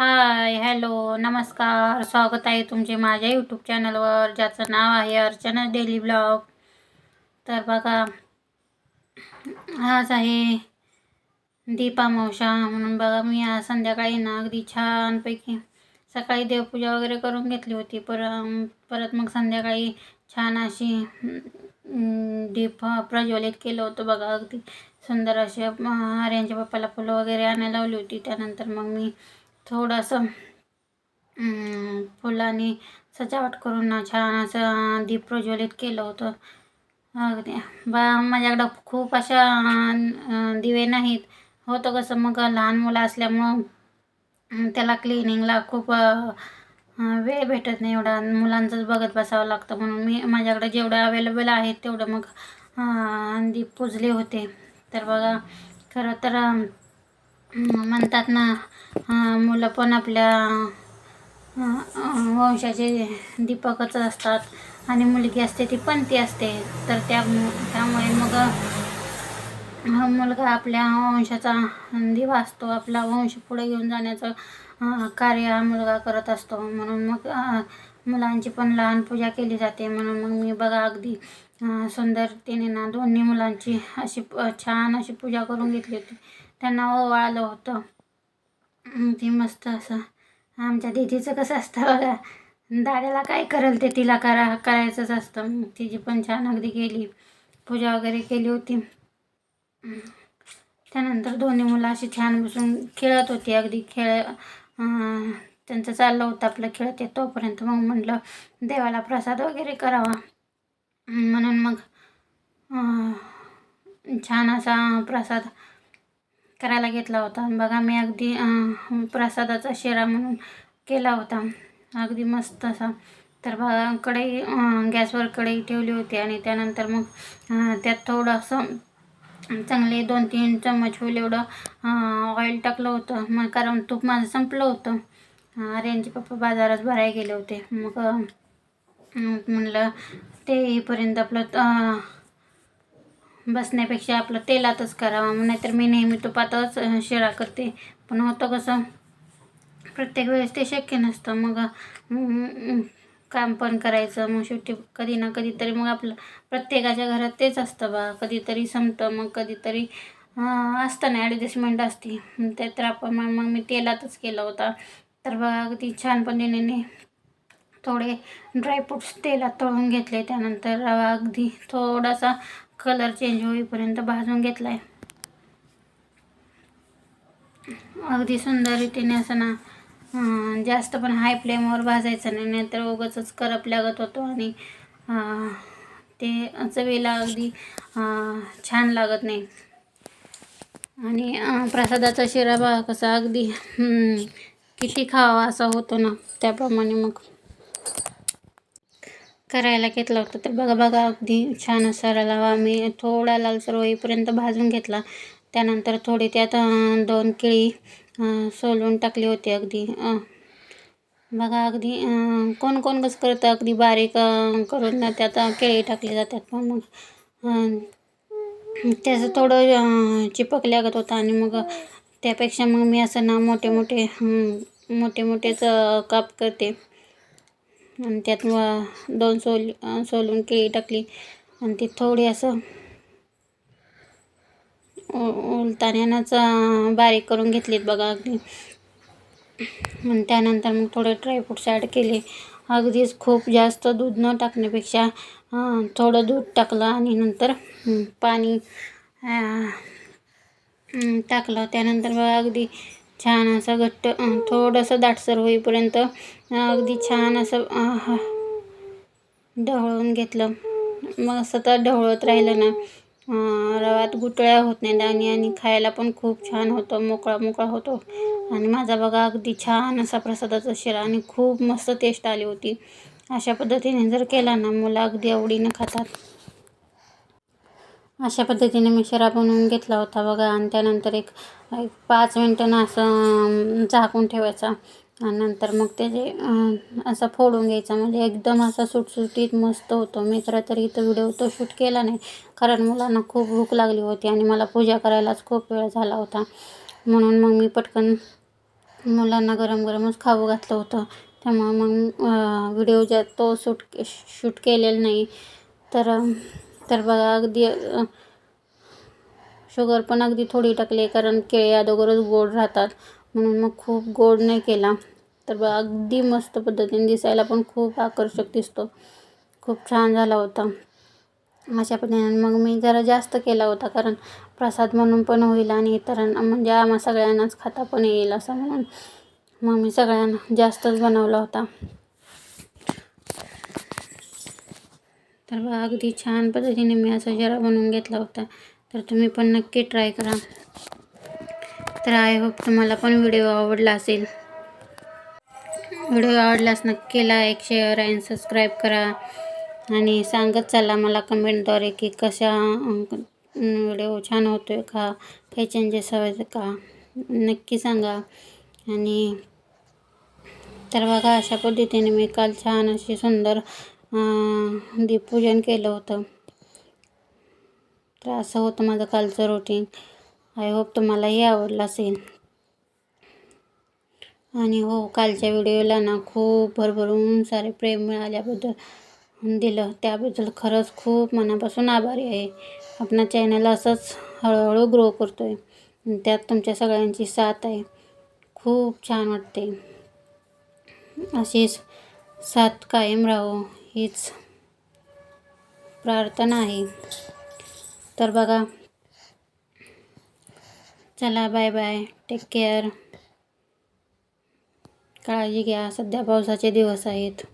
Hi hello नमस्कार. स्वागत आहे तुमचे माझ्या यूट्यूब चॅनलवर ज्याचं नाव आहे अर्चना डेली ब्लॉग तर बघा आज आहे दीपामावशा म्हणून बघा मी आज संध्याकाळी ना अगदी छानपैकी सकाळी देवपूजा वगैरे करून घेतली होती. पर परत मग संध्याकाळी छान अशी दीप प्रज्वलित केलं होतं. बघा अगदी सुंदर असे अं, आर्यांच्या बाप्पाला फुलं वगैरे आणायला लावली होती. त्यानंतर मग मी थोडंसं फुलांनी सजावट करून छान असं दीप प्रज्वलित केलं होतं. अगदी. बा माझ्याकडं खूप अशा दिवे नाहीत. होतं कसं मग लहान मुलं असल्यामुळं त्याला क्लिनिंगला खूप वेळ भेटत नाही एवढा. मुलांचंच बघत बसावं लागतं म्हणून मी माझ्याकडे जेवढं अवेलेबल आहेत तेवढं मग दीप पुजले होते. तर बघा खरं तर म्हणतात ना मुलं पण आपल्या वंशाचे दीपकच असतात. आणि मुलगी असते ती पण ती असते. तर त्या त्यामुळे मग हा मुलगा आपल्या वंशाचा दिवा असतो. आपला वंश पुढे घेऊन जाण्याचं कार्य हा मुलगा करत असतो. म्हणून मग मुलांची पण लहान पूजा केली जाते. म्हणून मग मी बघा अगदी सुंदरतेने ना दोन्ही मुलांची अशी छान अशी पूजा करून घेतली होती. त्यांना ओवाळलं होतं. ती मस्त असं. आमच्या दीदीचं कसं असतं बघा. दाड्याला काय करेल ते तिला करा करायचंच असतं. तिची पण छान अगदी केली. पूजा वगैरे केली होती. त्यानंतर दोन्ही मुलं अशी छान बसून खेळत होती अगदी. खेळ त्यांचं चाललं होतं आपलं खेळत ते तोपर्यंत. मग म्हटलं देवाला प्रसाद वगैरे करावा. म्हणून मग छान असा प्रसाद करायला घेतला होता. बघा मी अगदी प्रसादाचा शिरा म्हणून केला होता. अगदी मस्त असा. तर बघा कढई गॅसवर कढई ठेवली होती आणि त्यानंतर मग त्यात थोडंसं चांगले दोन तीन चम्मच होईल एवढं ऑइल टाकलं होतं. मग कारण तूप माझं संपलं होतं. आर्यांचे पप्पा बाजारात भरायला गेले होते. मग अं, म्हणलं ते येईपर्यंत आपलं बसण्यापेक्षा आपलं तेलातच करावं. मग नाहीतर मी नेहमी तुपातच शिरा करते. पण होतं कसं प्रत्येक वेळेस ते शक्य नसतं. मग काम पण करायचं. मग शेवटी कधी ना कधीतरी मग आपलं प्रत्येकाच्या घरात तेच असतं बा. कधीतरी संपतं मग कधीतरी असतं ना ॲडजस्टमेंट असते. ते तर आपण मग मग मी तेलातच केला होता. तर बघा अगदी छान पद्धतीने थोडे ड्रायफ्रूट्स तेलात तळून घेतले. त्यानंतर रवा अगदी थोडासा कलर चेंज होईपर्यंत भाजून घेतला आहे अगदी सुंदर रीतीने असं ना जास्त पण हाय फ्लेमवर भाजायचं नाही नाहीतर उगाचच करप लागत होतो आणि ते चवीला अगदी छान लागत नाही. आणि प्रसादाचा शिरा कसा अगदी किती खावा असा होतो ना त्याप्रमाणे मग. करायला घेतला होता. तर बघा बघा अगदी छान असा रवा मी थोडा लालसर होईपर्यंत भाजून घेतला. त्यानंतर थोडी त्यात दोन केळी सोलून टाकली होती अगदी. बघा अगदी कोण कोण कसं करतं अगदी बारीक करून ना त्यात केळी टाकली जातात. पण मग त्याचं थोडं अं, चिपक लागत होतं आणि मग त्यापेक्षा मग मी असं ना मोठे मोठे मोठे मोठेच काप करते. आणि त्यात व- दोन सोल सोलून केळी टाकली. आणि ती थोडी असं उ- उलताण्यानंच बारीक करून घेतलीत बघा अगदी. आणि त्यानंतर मग थोडे ड्रायफ्रूट्स ॲड केले. अगदीच खूप जास्त दूध न टाकण्यापेक्षा थोडं दूध टाकलं आणि नंतर पाणी टाकलं. त्यानंतर बघा अगदी छान असं घट्ट थोडंसं दाटसर होईपर्यंत अगदी छान असं ढवळून घेतलं. मग सतत ढवळत राहिलं ना. रवात गुटळ्या होत नाही. आणि आणि खायला पण खूप छान होतं. मोकळा मोकळा होतो. आणि माझा बघा अगदी छान असा प्रसादाचा शिरा आणि खूप मस्त टेस्ट आली होती. अशा पद्धतीने जर केला ना मुलं अगदी आवडीनं खातात. अशा पद्धतीने मी शिरा बनवून घेतला होता बघा. आणि त्यानंतर एक एक पाच मिनटं असं झाकून ठेवायचा. आणि नंतर मग त्याचे जे असं फोडून घ्यायचा. म्हणजे एकदम असा सुटसुटीत मस्त होतो. मी खरं तर इथं व्हिडिओ तो शूट केला नाही. कारण मुलांना खूप भूक लागली होती आणि मला पूजा करायलाच खूप वेळ झाला होता. म्हणून मग मी पटकन मुलांना गरम गरमच खाऊ घातलं होतं. त्यामुळं मग व्हिडिओ ज्या तो शूट शूट केलेला नाही. तर तर बघा अगदी शुगर पण अगदी थोडी टाकली कारण केळी अगोदरच गोड राहतात. म्हणून मग खूप गोड नाही केला. तर अगदी मस्त पद्धतीने दिसायला पण खूप आकर्षक दिसतो. खूप छान झाला होता. अशा पद्धतीने मग मी जरा जास्त केला होता कारण प्रसाद म्हणून पण होईल आणि इतरांना म्हणजे आम्हा सगळ्यांनाच खाता पण येईल असं म्हणून मग मी सगळ्यांना जास्तच बनवला होता. तर अगदी छान पद्धतीने मी असा जरा बनवून घेतला होता. तर तुम्ही पण नक्की ट्राय करा. तर आय होप तुम्हाला पण व्हिडिओ आवडला असेल. व्हिडिओ आवडल्यास नक्की लाईक शेअर अँड सबस्क्राईब करा. आणि सांगत चला मला कमेंटद्वारे की कशा व्हिडिओ छान होतो आहे का? काही चेंजेस हवे का? नक्की सांगा. आणि तर बघा अशा पद्धतीने मी काल छान अशी सुंदर दीपपूजन केलं होतं. तर असं होतं माझं कालचं रुटीन आय होप तुम्हालाही आवडलं असेल. आणि हो कालच्या व्हिडिओला ना खूप भरभरून सारे प्रेम मिळाल्याबद्दल दिलं. त्याबद्दल खरंच खूप मनापासून आभारी आहे. आपला चॅनल असंच हळूहळू ग्रो करतो आहे त्यात तुमच्या सगळ्यांची साथ आहे. खूप छान वाटते अशीच साथ कायम राहो. हीच प्रार्थना आहे. तर बघा. चला बाय बाय टेक केअर काळजी घ्या. सध्या पावसाचे दिवस आहेत.